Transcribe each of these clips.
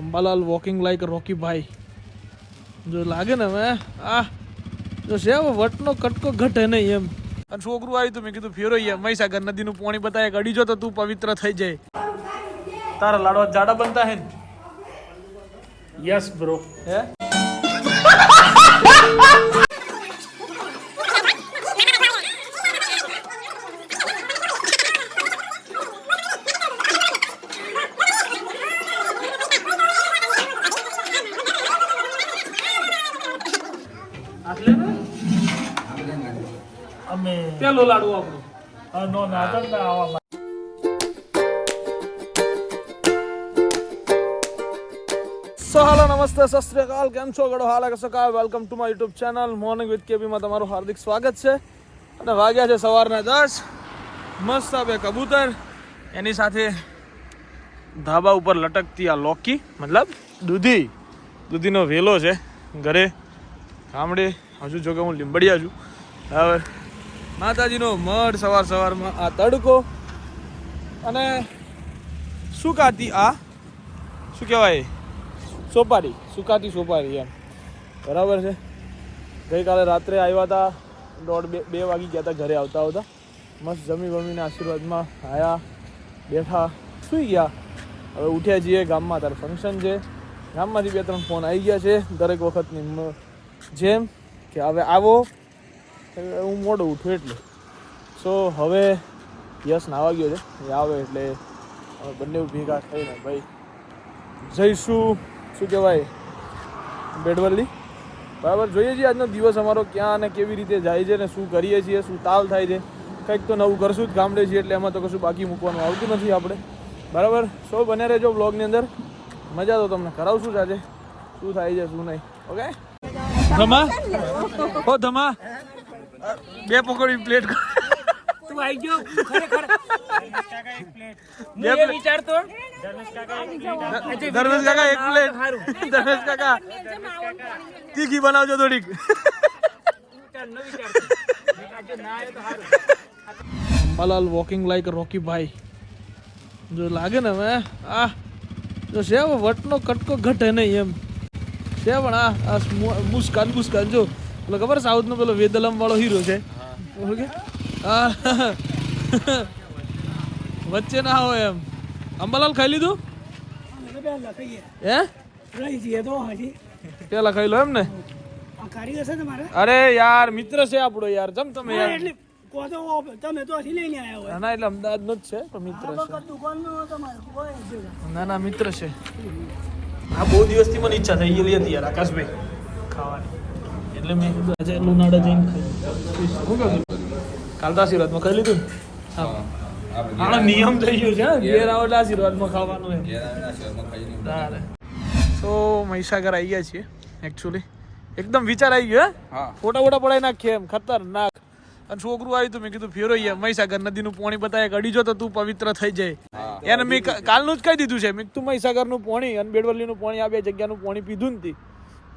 Ambalal walking like રોકી ભાઈ. જો લાગે ને હવે આ જો છે વટનો કટકો ઘટે નહીં એમ. અને છોકરું આવ્યું તું મેં કીધું ફેરો અહીંયા મહીસાગર નદીનું પાણી બતાવે અડી જો તો તું પવિત્ર થઈ જાય. તારા લાડવા જાડા બનતા હે યસ બ્રો હે? પેલો લાડુ આપણો. નો ના આવા સો હાલો નમસ્તે સત શ્રી અકાલ. કેમ છો? ગડો હાલ કે કા welcome to my YouTube channel morning with કેબીમાં તમારું હાર્દિક સ્વાગત છે. અને વાગ્યા છે સવારના દસ. મસ્ત બે કબૂતર. એની સાથે ધાબા ઉપર લટકતી આ લોકી મતલબ દૂધી. દૂધીનો વેલો છે. ઘરે ગામડે હજુ જો કે હું લીંબડિયા છું. બરાબર. માતાજીનો મઢ સવાર સવારમાં આ તડકો અને સુકાતી આ? શું કહેવાય? સોપારી. સુકાતી સોપારી એમ. બરાબર છે. ગઈકાલે રાત્રે આવ્યા હતા દોઢ બે બે વાગી ગયા હતા ઘરે આવતા આવતા. મસ્ત જમી વમીને આશીર્વાદમાં આવ્યા બેઠા, સૂઈ ગયા. હવે ઉઠ્યા છીએ ગામમાં. તારે ફંક્શન છે. ગામમાંથી બે, ત્રણ ફોન આવી ગયા છે દરેક વખતની જેમ કે હવે આવો. એટલે હું મોડું ઉઠું એટલે. સો હવે યશ નાવા ગયો છે. એ આવે એટલે અમે બંને ભેગા થઈને ભાઈ જઈશું. શું કહેવાય? બેડવલ્લી. બરાબર? જોઈએ છીએ આજનો દિવસ અમારો ક્યાં અને કેવી રીતે જાય છે ને શું કરીએ છીએ, શું તાલ થાય છે. કંઈક તો નવું કરશું જ ગામડે છીએ એટલે એમાં તો કશું બાકી મૂકવાનું આવતું નથી આપણે. બરાબર? સો બને રહેજો બ્લોગની અંદર. મજા તો તમને. કરાવશું આજે. શું થાય છે, શું નહીં. ઓકે ધમા? ઓ ધમા? બે પકોડી પ્લેટ તું આવી ગયો ખરેખર. બે વિચારતો. ધર્મેશ કાકા એક પ્લેટ ધર્મેશ કાકા તીખી બનાવજો થોડીક. અંબાલાલ વોકિંગ લાઈક રોકી ભાઈ જો લાગે ને હવે આ જો સેવ વટનો કટકો ઘટે નહીં એમ. સેવણ આ મુસ્કાન મુસ્કાન જો. પેલો ખબર સાઉથનો પેલો વેદલમ વાળો હીરો છે ઓકે. વચ્ચે ના હોય એમ. અંબાલાલ ખાઈ લીધું? હે? તો પેલા ખાઈ લો એમ ને? આ કારીગર છે તમારે અરે યાર મિત્ર છે આપણો યાર જમ તમે યાર. એટલે તમે તો લઈને આવ્યા હોય. ના એટલે અમદાવાદ નો જ છે પણ મિત્ર છે. ના ના મિત્ર છે. આ બહુ દિવસથી મને ઈચ્છા થઈ ગયેલી હતી યાર આકાશભાઈ. ખાવાની. એટલે મેં કીધું આજે લુનાડા જઈને ખાઈ. શું કહ્યું કાલ તો આશીર્વાદમાં ખાઈ લીધું? હા. નિયમ થઈ ગયો છે ઘેર આવો એટલે આશીર્વાદમાં ખાવાનું એમ. તારે. મહીસાગર આવી ગયા છીએ એકચ્યુઅલી એકદમ વિચાર આવી ગયો હે? ફોટા ફોટા પડાવી નાખીએ એમ ખતરનાક. અને છોકરું આવ્યું તું મેં કીધું ફેરો અહીંયા મહીસાગર નદીનું પાણી બતાવે અડી જો તો તું પવિત્ર થઈ જાય. એને મેં કાલનું જ કહી દીધું છે મેં તું મહીસાગરનું પાણી અને બેડવલીનું પાણી આ બે જગ્યાનું પાણી પીધું નથી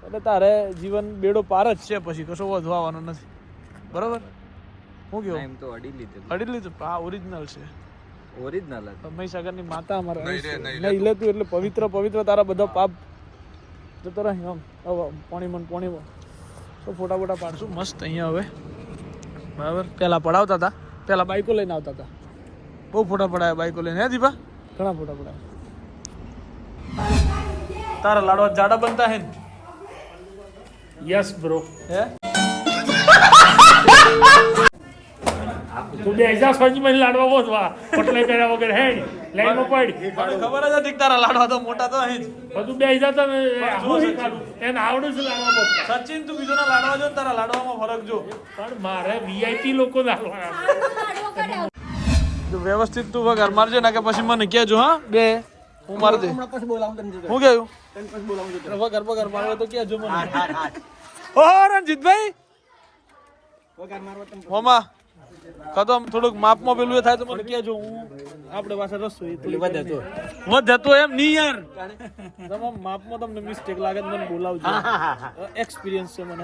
એટલે તારે જીવન બેડો પાર જ છે પછી કશો વધવાનો નથી. બરોબર? હું કેવું? એમ તો અડી લીધેલું. અડી લીધું. આ ઓરિજિનલ છે. ઓરિજિનલ મહીસાગરની માતા અમારા નહીં લેતું એટલે પવિત્ર પવિત્ર તારા બધા પાપ જતો રહે આમ. હવે મન ને પાણીમાં તો ફોટા ફોટા પાડશું. મસ્ત અહીંયા હવે. બરાબર? પહેલાં પડાવતા હતા. પહેલાં બાઈકો લઈને આવતા હતા. બહુ ફોટા પડાયા બાઈકો લઈને. હે દીપા? ઘણા ફોટા પડાયા. તારા લાડવા જાડા બનતા હે ને? યસ બ્રો હે? તું બે હજાર સોજી મને લાડવા બોધવા પટલે કર્યા વગર હે લાઈનમાં પડ. ખબર જ હતી તારા લાડવા તો મોટા તો અહીં બધું બે હજાર તમે એને આવડે છે લાડવા બોધતા સચિન તું બીજોના લાડવા જો ને તારા લાડવામાં ફરક જો. પણ મારે વીઆઈપી લોકો લાડવા જો વ્યવસ્થિત તું વગર મારજે ના કે પછી મને કહેજો હા? બે. હું મારી દે. હું કેવું તને પછી બોલાવું છું. વગર વગર મારે તો કહેજો મને. ઓ રણજીતભાઈ. હોમા કદમ થોડુંક માપમાં પેલું એ થાય તો મને કહેજો. હું આપણે પાસે રસ્તો એ થોડી વધે તો. વધે તો એમ નહીં યાર. તમે માપમાં તમને મિસ્ટેક લાગે તો મને બોલાવજો. એક્સપિરિયન્સ છે મને?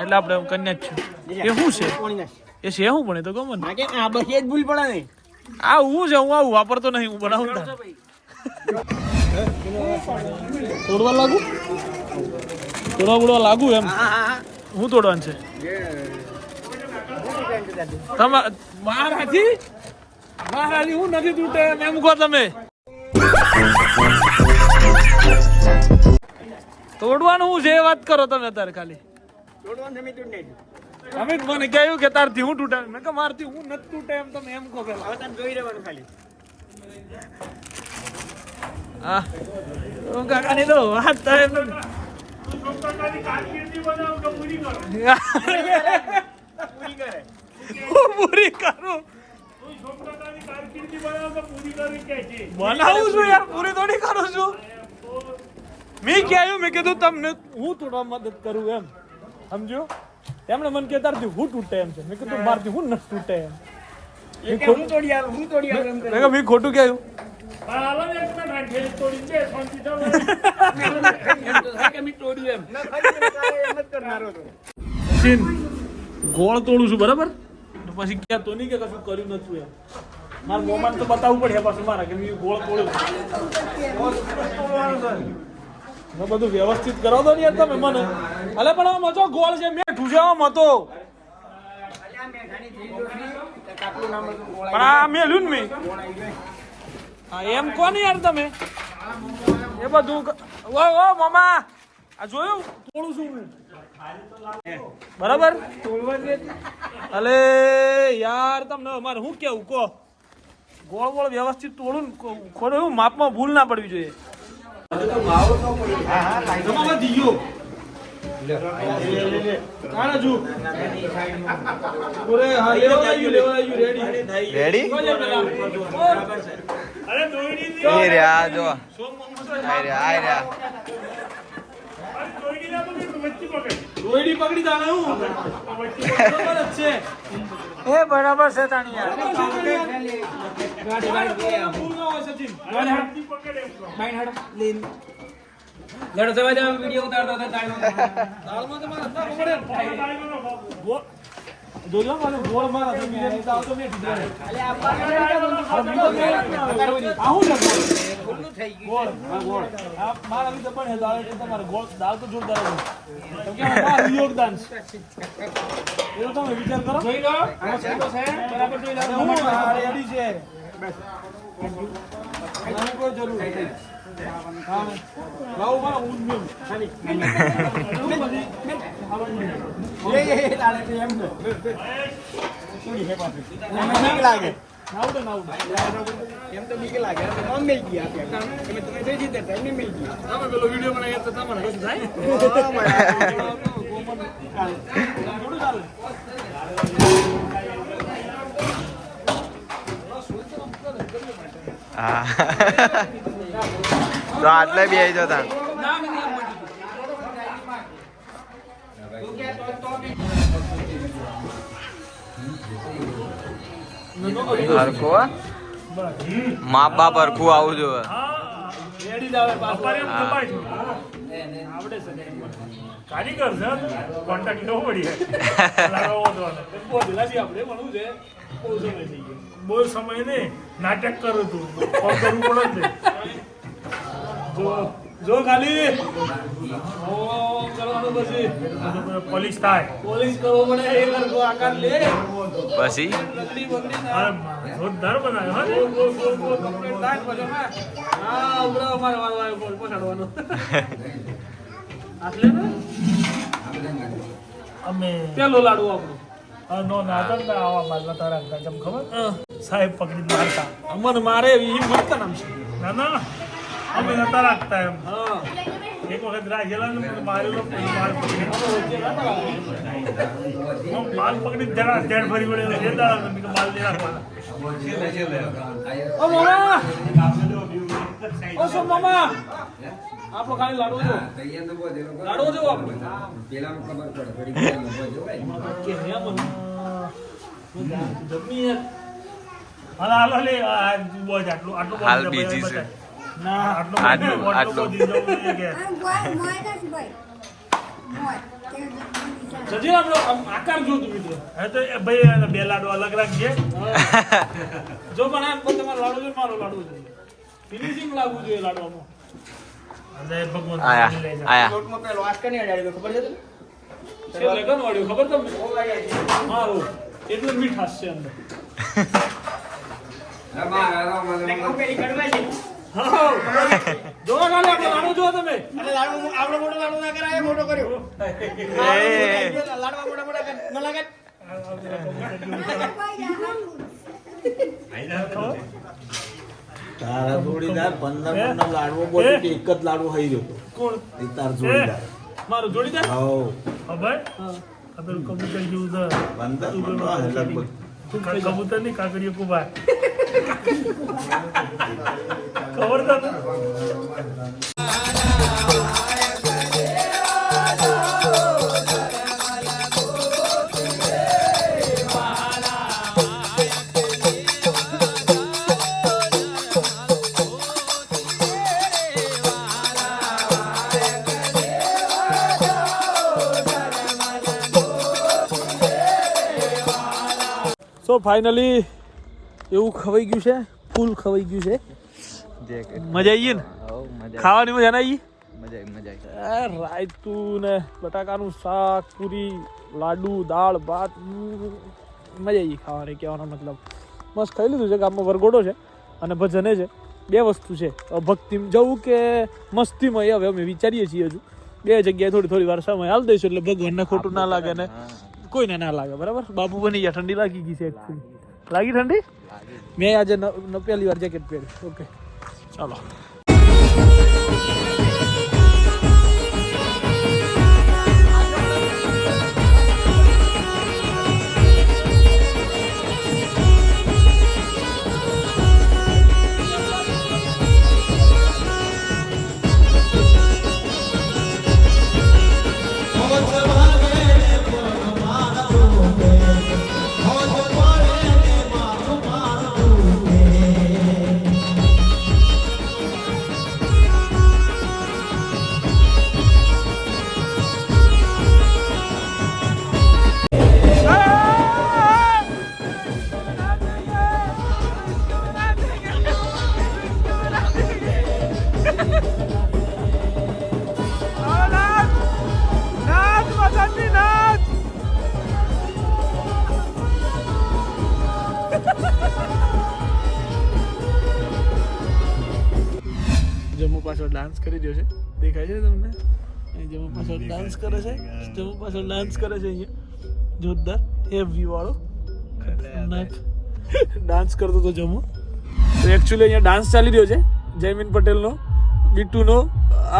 એટલે આપણે એમ કન્યા જ છે એ શું છે? એ છે શું ભણે તો ગમે ને. કે આ બસ એ જ ભૂલ પડે ને આ હું છે હું આવું વાપરતો નહીં હું બનાવું તોડવા લાગુ? તોડવા બોડવા લાગુ એમ. હું તોડવાનું છે? મહારાજી મહારાજી હું નથી તૂટે. એમ કહો તમે. તોડવાનું હું છે વાત કરો તમે અત્યારે ખાલી. અમિત જ મને કહ્યું કે તારથી હું તૂટે. મેં કે મારથી હું નથી તૂટે એમ તમે એમ કહો પેલા. હવે તમે જોઈ રહેવાનું ખાલી. હા. કાકા ની તો વાત થાય પૂરી કરો. પૂરી કરે. હું પૂરી કરું. તું છોકરાની કારકિર્દી બનાવો તો પૂરી કરી કે છે. બનાવું છું યાર પૂરી થોડી કરું છું. મેં કહ્યું મેં કીધું તમને હું થોડા મદદ કરું એમ. સમજો એમણે મને કે તારથી હું તૂટે એમ છે. મેં કીધું મારથી હું નથી તૂટે એમ. એ કે હું તોડી આવું હું તોડી આવું એમ મેં મેં ખોટું કહ્યું. ગોળ તોડું છું બરાબર પછી ક્યાં તો નહીં કે કશું કર્યું નથી એમ મારા મોમાને તો બતાવવું પડે પાછું મારા કે ગોળ તોડ્યું બધું વ્યવસ્થિત કરો તો યાર તમે મને અલે પણ આમ ગોળ છે મેં નામ હતું પણ આ મેલું ને મેં. હા એમ કોને યાર તમે? એ બધું ઓ ઓ મામા. આ જોયું? તોડું છું હું. બરાબર? અલે યાર તમને અમારે શું કેવું કહો? ગોળ ગોળ વ્યવસ્થિત તોડું ને ખોડું એવું માપમાં ભૂલ ના પડવી જોઈએ. રેડી એ જો. તો આ રહ્યા આ પકડ, પકડ. પકડી. હું બરાબર છે. એ બરાબર છે તાણી યાર. ભૂલ ના હોય સચિન. અરે હાથથી પકડ એમ કહો. લડો જવા વીડિયો ઉતારતો હતો તાણી દાળમાં તો ગોળ- મને ગોળ મારા તો બીજા નહીં આવતો મેં કીધું. આ હું છે. ગોળ? ગોળ, હા, ગોળ. આ મારા લીધે બને દાળ એટલે તમારે ગોળ દાળ તો જોરદાર જ કેમ કે અમારું યોગદાન છે. એનો તમે વિચાર કરો. જોઈ લો બરાબર જોઈ લો. હું આ છે? આની કોઈ જરૂર નથી. હા. લાવો મારા ઊંઘ મેં ખાલી. લાગે એમ તો. બીક લાગે. ગયા તમે જઈ જીતે એમને મિલ ગયા. તમે પેલો વીડિયો બનાવી તો તમારે તો આટલે બી આવી જતા. હરખું મા બાપ હરખું આવું જોવે કારીગર છે કોન્ટેક્ટ લેવો પડી બહુ સમય થઈ બહુ સમય ને નાટક કરું તું ફોન કરવું પડે જો જો ખાલી. કરવાનું પછી. પોલીસ થાય. પોલીસ કરવો પડે એ લડકો આકાર લે. પછી? નકલી બંગડી અરે જોરદાર બનાવ્યો હા? થાય પછી અમે હા ઉભરો અમારે વારો આવ્યો પછાડવાનો. આટલે ને? અમે પેલો લાડુ આપણો. નો નાટક ના આવા બાજલા તારા અંકલ ખબર? સાહેબ પકડી મારતા. અમન મારે એ મત નામ છે. ના ના. અમે નતા રાખતા એમ. હા. એક વખત રાખેલા ને મારેલો માલ પકડી. માલ પકડી જરા ધેડ ફરી પડે છે દાડા મેં માલ નહીં રાખવાના. ઓ મામા! ઓ સો મામા? આપણો ખાલી લાડવો જો લાડવો જો આપણો કે હે મને જમી યાર હાલો હાલો લે આ જુઓ જ આટલું આટલું હાલ બીજી છે. આટલું આટલું. સજી આપણો આકાર જો તું તો એ ભાઈ બે લાડુ અલગ રાખજે. જો પણ આ તમારો લાડવો છે મારો લાડવો છે. ફિનિશિંગ લાગવું જોઈએ લાડવામાં અને ભગવાન આયા પેલો નહીં ખબર છે તને? છે લગન વાળ્યું ખબર તમને? મારું. એટલું મીઠાશ છે અંદર. પેલી કડવા છે. તારા જોડીદાર પંદર પંદર લાડવો બોલી કે એક જ લાડવો ખાઈ ગયો કોણ? એ તાર જોડીદાર. મારું જોડીદાર? હા ખબર હા પેલું કબૂતર જેવું પંદર લગભગ કબૂતરની કાકડીઓ કુબા ખબર છે સો ફાઇનલી એવું ખવાઈ ગયું છે. ફૂલ ખવાઈ ગયું છે. મજા આવી ગઈ ને? ખાવાની મજા ના આવી રાયતું ને બટાકાનું શાક, પૂરી, લાડુ, દાળ, ભાત મજા આવી ખાવાની, કહેવાનો મતલબ. મસ્ત ખાઈ લીધું છે, ગામમાં વરઘોડો છે અને ભજને છે. બે વસ્તુ છે. ભક્તિ જવું કે મસ્તીમાં હવે અમે વિચારીએ છીએ હજુ. બે જગ્યાએ થોડી થોડી વાર સમય હાલ દઈશું, એટલે ભગવાનને ખોટું ના લાગે ને. કોઈને ના લાગે બરાબર? બાપુ બની ગયા ઠંડી લાગી ગઈ છે. લાગી ઠંડી? મેં આજે પહેલી વાર જેકેટ પહેરી. ઓકે ચાલો. રહ્યો છે? દેખાય છે તમને? જેમાં પાછળ ડાન્સ કરે છે. જેમાં પાછળ ડાન્સ કરે છે અહીંયા. જોરદાર. હેવી વાળો. ડાન્સ કરતો તો જમો. તો એકચ્યુઅલી અહીંયા ડાન્સ ચાલી રહ્યો છે. જયમીન પટેલનો બીટુનો.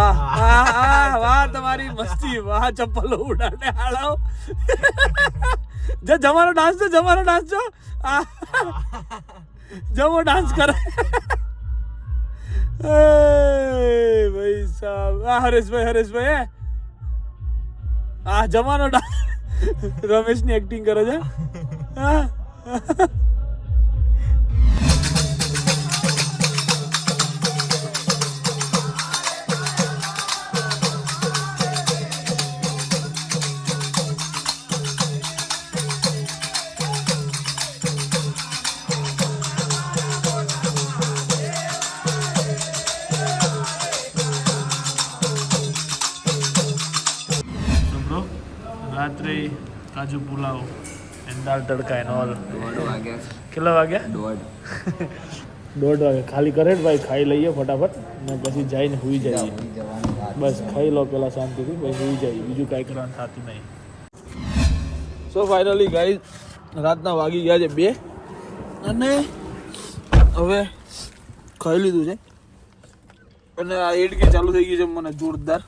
આ આ વાહ તમારી મસ્તી. વાહ ચપ્પલો ઉડાડે હાલાઓ જે જમાનો ડાન્સ છે જમાનો ડાન્સ છો. જમો ડાન્સ કરે. એ ભાઈ સાહેબ આ હરેશભાઈ હરેશભાઈ હે આ જમાનો રમેશની એક્ટિંગ કરે છે હા. કાજુ pulao and dal Tadka and all કેટલા વાગ્યા? દોઢ. વાગે. ખાલી કરે ભાઈ ખાઈ લઈએ ફટાફટ ને પછી જઈને સુઈ જઈએ. બસ ખાઈ લો પેલા શાંતિથી પછી સુઈ જઈએ. બીજું કાંઈ કરવાનું થતું નહીં. સો ફાઇનલી ગાઈ રાતના વાગી ગયા છે બે. અને હવે ખાઈ લીધું છે. અને આ એડકી ચાલુ થઈ ગઈ છે મને જોરદાર.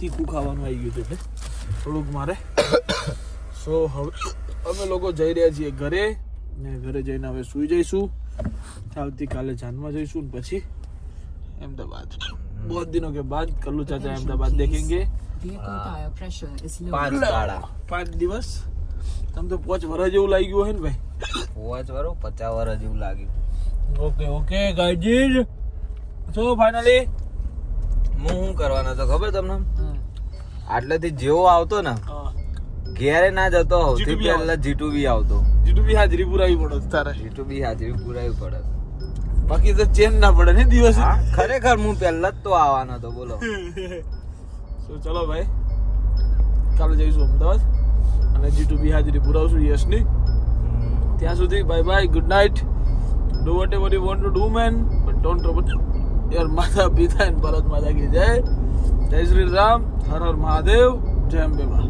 તીખું ખાવાનું આવી ગયું છે થોડુંક મારે. સો હવે અમે લોકો જઈ રહ્યા છીએ ઘરે. ને ઘરે જઈને હવે સૂઈ જઈશું. આવતીકાલે જાનમાં જઈશું ને પછી અમદાવાદ. બહુ દિનો કે બાદ કલ્લુ ચાચા અમદાવાદ દેખેંગે. પાંચ દિવસ? તમે તો પાંચ વર્ષ જેવું લાગ્યું ગયું હે ને ભાઈ? પાંચ વર્ષ પચાસ વર્ષ જેવું લાગ્યું. ઓકે ઓકે ગાઈજીજ સો ફાઈનલી હું શું કરવાનો તો ખબર તમને? આટલેથી જેવો આવતો ને ઘેરે ના જતો સૌથી G2B પહેલા જીટુ બી આવતો. જીટુ બી હાજરી પુરાવી પડે તારે. જીટુ બી હાજરી પુરાવી પડે. બાકી તો ચેન ના પડે ને દિવસ? ખરેખર હું પહેલા જ તો આવવાનો હતો બોલો. તો ચલો ભાઈ કાલે જઈશું અમદાવાદ અને જી ટુ બી હાજરી પુરાવશું યશની. ત્યાં સુધી bye bye good night do whatever you want to do man but don't યાર માતા પિતા એન્ડ ભરત માતા કી જય. જય શ્રી રામ હર હર મહાદેવ જય અંબે મા